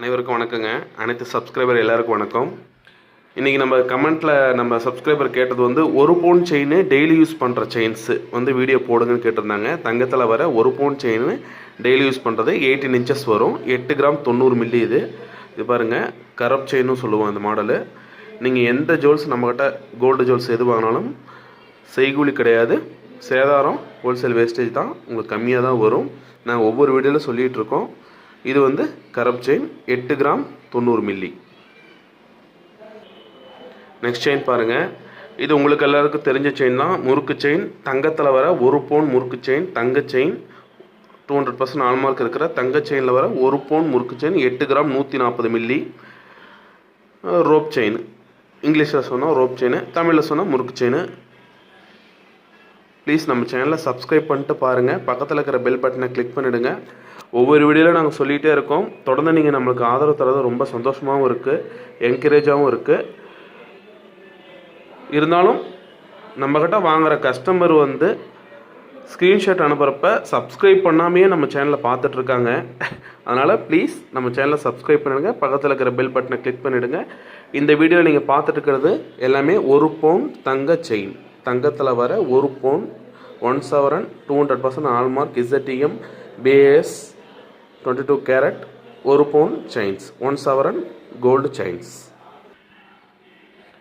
அனைவருக்கும் வணக்கங்க. அனைத்து சப்ஸ்கிரைபர் எல்லாருக்கும் வணக்கம். இன்றைக்கி நம்ம கமெண்ட்டில் நம்ம சப்ஸ்கிரைபர் கேட்டது வந்து ஒரு பவுன் செயின் டெய்லி யூஸ் பண்ணுற செயின்ஸு வந்து வீடியோ போடுங்கன்னு கேட்டிருந்தாங்க. தங்கத்தில் வர ஒரு பவுன் செயின் டெய்லி யூஸ் பண்ணுறது எயிட்டீன் இன்ச்சஸ் வரும். எட்டு கிராம் தொண்ணூறு மில்லி இது. இது பாருங்கள் கரப் செயின்னு சொல்லுவோம் இந்த மாடலு நீங்கள் எந்த ஜுவல்ஸ் நம்மக்கிட்ட கோல்டு ஜுவல்ஸ் எது வாங்கினாலும் செய்கூலி கிடையாது. சேதாரம் ஹோல்சேல் வேஸ்டேஜ் தான். உங்களுக்கு கம்மியாக தான் வரும். நான் ஒவ்வொரு வீடியோவில் சொல்லிகிட்ருக்கோம் இது வந்து கரப் செயின் எட்டு கிராம் தொண்ணூறு மில்லி நெக்ஸ்ட் செயின் பாருங்கள் இது உங்களுக்கு எல்லாருக்கும் தெரிஞ்ச செயின் தான். முறுக்கு செயின் தங்கத்தில் வர ஒரு பவுன் முறுக்கு செயின் தங்க chain two hundred percent hallmark இருக்கிற தங்க செயினில் வர ஒரு பவுன் முறுக்கு செயின் எட்டு கிராம் நூற்றி நாற்பது மில்லி ரோப் செயின் இங்கிலீஷில் சொன்னால் ரோப் செயின் தமிழில் சொன்னால் முறுக்கு செயின் ப்ளீஸ் நம்ம சேனலை சப்ஸ்கிரைப் பண்ணிட்டு பாருங்கள் பக்கத்தில் இருக்கிற பெல் பட்டனை கிளிக் பண்ணிவிடுங்க ஒவ்வொரு வீடியோவில் நாங்கள் சொல்லிகிட்டே இருக்கோம். தொடர்ந்து நீங்கள் நம்மளுக்கு ஆதரவு தரது ரொம்ப சந்தோஷமாகவும் இருக்குது என்கரேஜாகவும் இருக்குது இருந்தாலும் நம்மக்கிட்ட வாங்குகிற கஸ்டமர் வந்து ஸ்க்ரீன்ஷாட் அனுப்புகிறப்ப சப்ஸ்கிரைப் பண்ணாமையே நம்ம சேனலை பார்த்துட்ருக்காங்க அதனால் ப்ளீஸ் நம்ம சேனலை சப்ஸ்கிரைப் பண்ணிடுங்க. பக்கத்தில் இருக்கிற பெல் பட்டனை கிளிக் பண்ணிவிடுங்க இந்த வீடியோவில் நீங்கள் பார்த்துட்டுருக்கிறது எல்லாமே ஒரு பவுன் தங்க செயின் தங்கத்தில் வர ஒரு பவுன் ஒன் சவரன் two hundred percent hallmark ZTM BS twenty two carat ஒரு பவுன் செயின்ஸ் ஒன் சவரன் கோல்டு செயின்ஸ்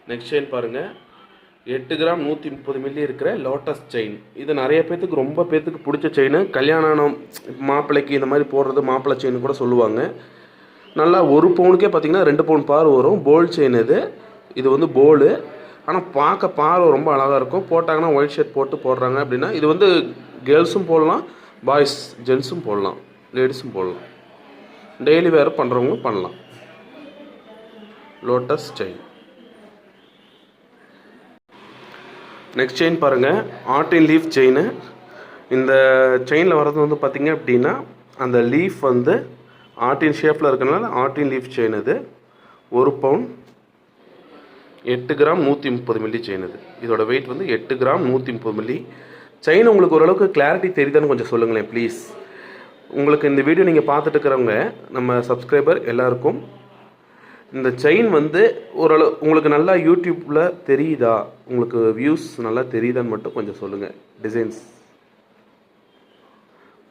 நெக்ஸ்ட் செயின் பாருங்கள் எட்டு கிராம் நூற்றி முப்பது மில்லி இருக்கிற லோட்டஸ் செயின் இது நிறைய பேர்த்துக்கு ரொம்ப பேர்த்துக்கு பிடிச்ச செயின் கல்யாணம் மாப்பிள்ளைக்கு இந்த மாதிரி போடுறது மாப்பிள்ளை செயின் கூட சொல்லுவாங்க. நல்லா ஒரு பவுனுக்கே பார்த்தீங்கன்னா ரெண்டு பவுன் பார் வரும். போல் செயின் இது. இது வந்து போலு ஆனால் பார்க்க பார்வை ரொம்ப அழகாக இருக்கும். போட்டாங்கன்னா ஒயிட் ஷர்ட் போட்டு போடுறாங்க அப்படின்னா இது வந்து கேர்ள்ஸும் போடலாம் பாய்ஸ் ஜென்ஸும் போடலாம். லேடிஸும் போடலாம். டெய்லி வேறு பண்ணுறவங்களும் பண்ணலாம். லோட்டஸ் செயின் நெக்ஸ்ட் செயின் பாருங்கள் ஆட்டின் லீஃப் செயின் இந்த செயினில் வர்றது வந்து பார்த்திங்க அப்படின்னா அந்த லீஃப் வந்து ஆட்டின் ஷேப்பில் இருக்கிறனால ஆட்டின் லீஃப் செயின் இது. ஒரு பவுன் எட்டு கிராம் நூற்றி முப்பது மில்லி செயின் இது. இதோட வெயிட் வந்து எட்டு கிராம் நூற்றி முப்பது மில்லி செயின் உங்களுக்கு ஓரளவுக்கு கிளாரிட்டி தெரியுதான்னு கொஞ்சம் சொல்லுங்களேன் ப்ளீஸ் உங்களுக்கு இந்த வீடியோ நீங்கள் பார்த்துட்டு இருக்கிறவங்க நம்ம சப்ஸ்கிரைபர் எல்லாருக்கும் இந்த செயின் வந்து ஓரளவு உங்களுக்கு நல்லா யூடியூப்பில் தெரியுதா? உங்களுக்கு வியூஸ் நல்லா தெரியுதான்னு மட்டும் கொஞ்சம் சொல்லுங்கள் டிசைன்ஸ்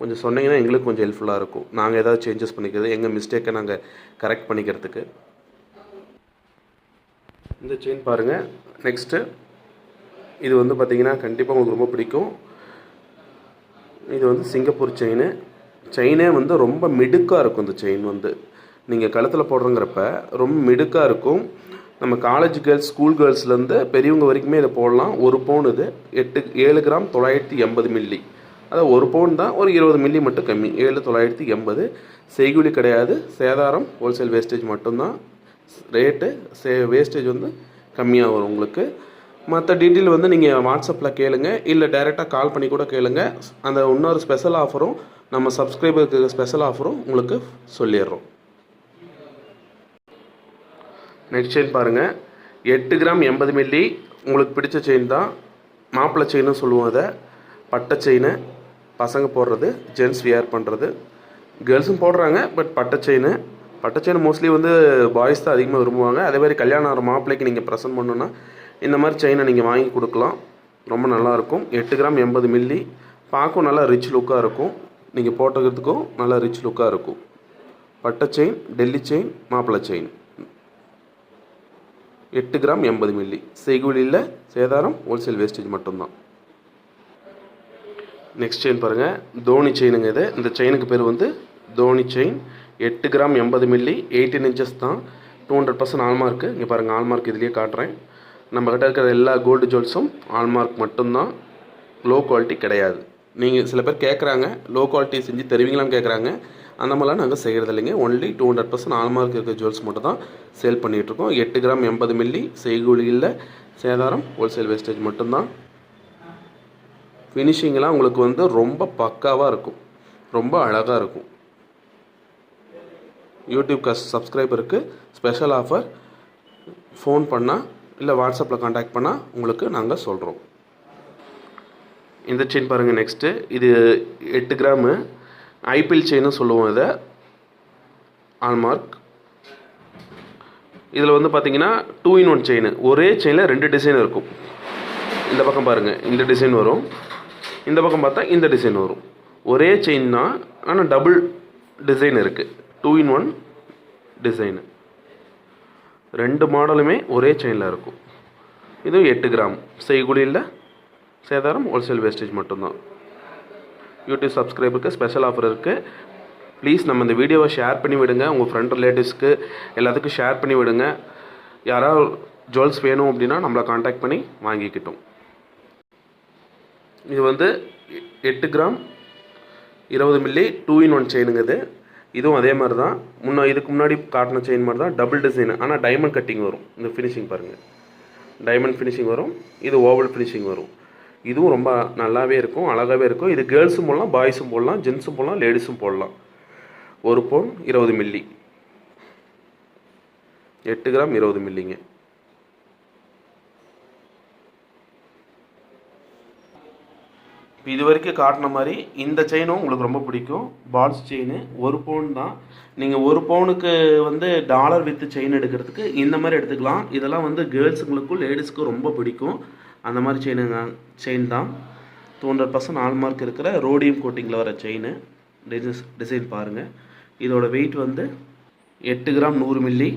கொஞ்சம் சொன்னீங்கன்னா எங்களுக்கு கொஞ்சம் ஹெல்ப்ஃபுல்லாக இருக்கும். நாங்கள் ஏதாவது சேஞ்சஸ் பண்ணிக்கிறது எங்கள் மிஸ்டேக்கை நாங்கள் கரெக்ட் பண்ணிக்கிறதுக்கு. இந்த செயின் பாருங்கள் நெக்ஸ்ட்டு இது வந்து பார்த்திங்கன்னா கண்டிப்பாக உங்களுக்கு ரொம்ப பிடிக்கும். இது வந்து சிங்கப்பூர் செயின் செயினே வந்து ரொம்ப மிடுக்காக இருக்கும் இந்த செயின் வந்து. நீங்கள் கழுத்தில் போடுறங்கிறப்ப ரொம்ப மிடுக்காக இருக்கும். நம்ம காலேஜ் கேர்ள்ஸ் ஸ்கூல் கேர்ள்ஸ்லேருந்து பெரியவங்க வரைக்குமே இதை போடலாம். ஒரு பவுன் இது எட்டு ஏழு கிராம் தொள்ளாயிரத்தி எண்பது மில்லி அதாவது ஒரு பவுன் தான் ஒரு இருபது மில்லி மட்டும் கம்மி. ஏழு தொள்ளாயிரத்தி எண்பது. செய்கூலி கிடையாது. சேதாரம் ஹோல்சேல் வேஸ்டேஜ் மட்டும்தான். ரேட்டு சே வேஸ்டேஜ் வந்து கம்மியாக வரும் உங்களுக்கு. மற்ற டீட்டெயில் வந்து நீங்கள் வாட்ஸ்அப்பில் கேளுங்கள் இல்லை டைரெக்டாக கால் பண்ணி கூட கேளுங்கள் அந்த இன்னொரு ஸ்பெஷல் ஆஃபரும் நம்ம சப்ஸ்கிரைபருக்கு ஸ்பெஷல் ஆஃபரும் உங்களுக்கு சொல்லிடுறோம். நெக்ஸ்ட் செயின் பாருங்கள் எட்டு கிராம் எண்பது மில்லி உங்களுக்கு பிடிச்ச செயின் தான். மாப்பிள்ளை செயின்னு சொல்லுவோம் அதை. பட்டை செயின் பசங்க போடுறது ஜென்ஸ் வியர் பண்ணுறது கேர்ள்ஸும் போடுறாங்க பட் பட்டை செயின் பட்டை செயின் மோஸ்ட்லி வந்து பாய்ஸ் தான் அதிகமாக விரும்புவாங்க. அதே மாதிரி கல்யாணம் ஆகிற மாப்பிள்ளைக்கு நீங்கள் ப்ரெசென்ட் பண்ணணுன்னா இந்த மாதிரி செயினை நீங்கள் வாங்கி கொடுக்கலாம். ரொம்ப நல்லாயிருக்கும் எட்டு கிராம் எண்பது மில்லி பார்க்கும் நல்லா ரிச் லுக்காக இருக்கும். நீங்கள் போட்டுக்கிறதுக்கும் நல்லா ரிச் லுக்காக இருக்கும். பட்டை செயின் டெல்லி செயின் மாப்பிள்ளை செயின் எட்டு கிராம் எண்பது மில்லி செய்குலியில் சேதாரம் ஹோல்சேல் வேஸ்டேஜ் மட்டும்தான். நெக்ஸ்ட் செயின் பாருங்கள் தோனி செயினுங்க இது. இந்த செயினுக்கு பேர் வந்து தோனி செயின் எட்டு கிராம் எண்பது மில்லி எயிட்டீன் இன்ச்சஸ் தான். டூ ஹண்ட்ரட் பர்சன்ட் ஆல்மார்க்கு இங்கே பாருங்கள் ஆல்மார்க் இதுலேயே காட்டுறேன். நம்மக்கிட்ட இருக்கிற எல்லா கோல்டு ஜுவல்ஸும் ஆல்மார்க் மட்டும்தான். லோ குவாலிட்டி கிடையாது. நீங்கள் சில பேர் கேட்குறாங்க லோ குவாலிட்டி செஞ்சு தருவீங்களான்னு கேட்குறாங்க அந்த மாதிரிலாம் நாங்கள் செய்கிறது இல்லைங்க. Only two hundred percent hallmark இருக்கிற ஜுவல்ஸ் மட்டும் தான் சேல் பண்ணிகிட்ருக்கோம் எட்டு கிராம் எண்பது மில்லி செய்கூலியில் சேதாரம் ஹோல்சேல் வேஸ்டேஜ் மட்டும்தான் ஃபினிஷிங்லாம் உங்களுக்கு வந்து ரொம்ப பக்காவாக இருக்கும். ரொம்ப அழகாக இருக்கும். யூடியூப் கஸ் சப்ஸ்கிரைபருக்கு ஸ்பெஷல் ஆஃபர் ஃபோன் பண்ணால் இல்லை வாட்ஸ்அப்பில் காண்டாக்ட் பண்ணால் உங்களுக்கு நாங்கள் சொல்கிறோம் இந்த செயின் பாருங்கள் நெக்ஸ்ட்டு இது எட்டு கிராமு ஐபிஎல் செயின்னு சொல்லுவோம் இதை. ஆல்மார்க் இதில் வந்து பார்த்தீங்கன்னா டூ இன் ஒன் செயின் ஒரே செயினில் ரெண்டு டிசைன் இருக்கும். இந்த பக்கம் பாருங்கள் இந்த டிசைன் வரும். இந்த பக்கம் பார்த்தா இந்த டிசைன் வரும். ஒரே செயின் தான் ஆனால் டபுள் டிசைன் இருக்குது டூ இன் ஒன் டிசைனு ரெண்டு மாடலுமே ஒரே செயினில் இருக்கும். இதுவும் எட்டு கிராம் செய்குலியில் சேதாரம் ஹோல்சேல் வேஸ்டேஜ் மட்டும்தான். யூடியூப் சப்ஸ்கிரைபருக்கு ஸ்பெஷல் ஆஃபர் இருக்குது ப்ளீஸ் நம்ம இந்த வீடியோவை ஷேர் பண்ணி விடுங்க. உங்கள் ஃப்ரெண்ட் ரிலேட்டிவ்ஸ்க்கு எல்லாத்துக்கும் ஷேர் பண்ணி விடுங்க. யாராவது ஜுவல்ஸ் வேணும் அப்படின்னா நம்மளை காண்டாக்ட் பண்ணி வாங்கிக்கிட்டோம். இது வந்து எட்டு கிராம் இருபது மில்லி டூ இன் ஒன் செயினுங்க இது. இதுவும் அதே மாதிரி தான் முன்ன இதுக்கு முன்னாடி காட்டின செயின் மாதிரி தான் டபுள் டிசைன் ஆனால் டைமண்ட் கட்டிங் வரும். இந்த ஃபினிஷிங் பாருங்கள் டைமண்ட் ஃபினிஷிங் வரும். இது ஓவல் ஃபினிஷிங் வரும். இதுவும் ரொம்ப நல்லாவே இருக்கும் அழகாகவே இருக்கும். இது கேர்ள்ஸும் போடலாம் பாய்ஸும் போடலாம் ஜென்ஸும் போடலாம் லேடிஸும் போடலாம். ஒரு பவுன் இருபது மில்லி. எட்டு கிராம் இருபது மில்லிங்க. இப்போ இது வரைக்கும் காட்டின மாதிரி இந்த செயினும் உங்களுக்கு ரொம்ப பிடிக்கும். பால்ஸ் செயின் ஒரு பவுன் தான். நீங்கள் ஒரு பவுனுக்கு வந்து டாலர் வித்து செயின் எடுக்கிறதுக்கு இந்த மாதிரி எடுத்துக்கலாம். இதெல்லாம் வந்து கேர்ள்ஸுங்களுக்கும் லேடிஸ்க்கும் ரொம்ப பிடிக்கும். அந்த மாதிரி செயினுங்க செயின் தான். Two hundred percent hallmark இருக்கிற ரோடியம் கோட்டிங்கில் வர செயின் டிசைன்ஸ் டிசைன் பாருங்கள் இதோட வெயிட் வந்து எட்டு கிராம் நூறு மில்லி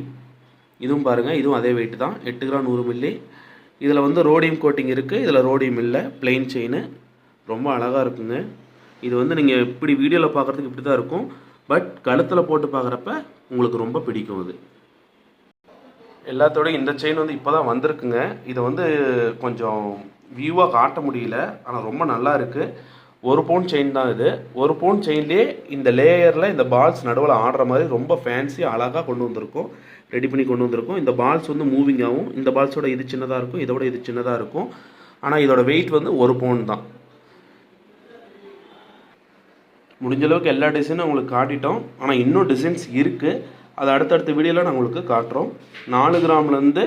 இதுவும் பாருங்கள் இதுவும் அதே வெயிட் தான். எட்டு கிராம் நூறு மில்லி இதில் வந்து ரோடியம் கோட்டிங் இருக்குது இதில் ரோடியம் இல்லை. பிளெயின் செயின் ரொம்ப அழகாக இருக்குங்க. இது வந்து நீங்கள் இப்படி வீடியோவில் பார்க்குறதுக்கு இப்படி தான் இருக்கும். பட் கழுத்தில் போட்டு பார்க்குறப்ப உங்களுக்கு ரொம்ப பிடிக்கும் அது. எல்லாத்தோட இந்த செயின் வந்து இப்போ தான் வந்திருக்குங்க. இதை வந்து கொஞ்சம் வியூவாக காட்ட முடியல. ஆனால் ரொம்ப நல்லா இருக்குது ஒரு பவுன் செயின் தான் இது. ஒரு பவுன் செயின்லேயே இந்த லேயரில் இந்த பால்ஸ் நடுவில் ஆடுற மாதிரி ரொம்ப ஃபேன்சி அழகாக கொண்டு வந்திருக்கும். ரெடி பண்ணி கொண்டு வந்திருக்கும். இந்த பால்ஸ் வந்து மூவிங் ஆகும். இந்த பால்ஸோட இது சின்னதாக இருக்கும். இதோட இது சின்னதாக இருக்கும். ஆனால் இதோட வெயிட் வந்து ஒரு பவுன் தான். முடிஞ்ச அளவுக்கு எல்லா டிசைனும் உங்களுக்கு காட்டிட்டோம். ஆனால் இன்னும் டிசைன்ஸ் இருக்குது அது அடுத்தடுத்த வீடியோவில் நான் உங்களுக்கு காட்டுறோம். நாலு கிராம்லேருந்து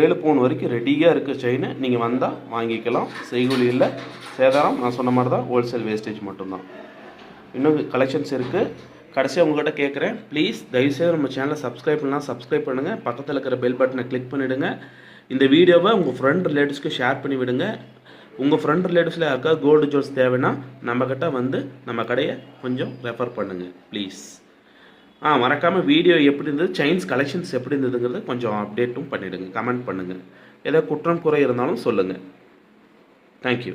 ஏழு பவுன் வரைக்கும் ரெடியாக இருக்குது செயின் நீங்கள் வந்தால் வாங்கிக்கலாம். செய்கூலி இல்லை சேதாரம். நான் சொன்ன மாதிரி தான் ஹோல்சேல் வேஸ்டேஜ் மட்டும்தான். இன்னும் கலெக்ஷன்ஸ் இருக்குது கடைசியாக உங்கள்கிட்ட கேட்குறேன் ப்ளீஸ் தயவுசெய்து நம்ம சேனலை சப்ஸ்கிரைப் பண்ணலாம். சப்ஸ்கிரைப் பண்ணுங்கள் பக்கத்தில் இருக்கிற பெல் பட்டனை கிளிக் பண்ணிவிடுங்க இந்த வீடியோவை உங்கள் ஃப்ரெண்ட் ரிலேட்டிவ்ஸ்க்கு ஷேர் பண்ணி விடுங்க. உங்கள் ஃப்ரெண்ட் ரிலேட்டிவ்ஸில் யாருக்கா கோல்டு ஜுவல்ஸ் தேவைன்னா நம்மக்கிட்ட வந்து நம்ம கடையை கொஞ்சம் ரெஃபர் பண்ணுங்கள் ப்ளீஸ் ஆ மறக்காமல் வீடியோ எப்படி இருந்தது? செயின்ஸ் கலெக்ஷன்ஸ் எப்படி இருந்ததுங்கிறது கொஞ்சம் அப்டேட்டும் பண்ணிவிடுங்க கமெண்ட் பண்ணுங்கள் ஏதாவது குற்றம் குறை இருந்தாலும் சொல்லுங்கள் தேங்க்யூ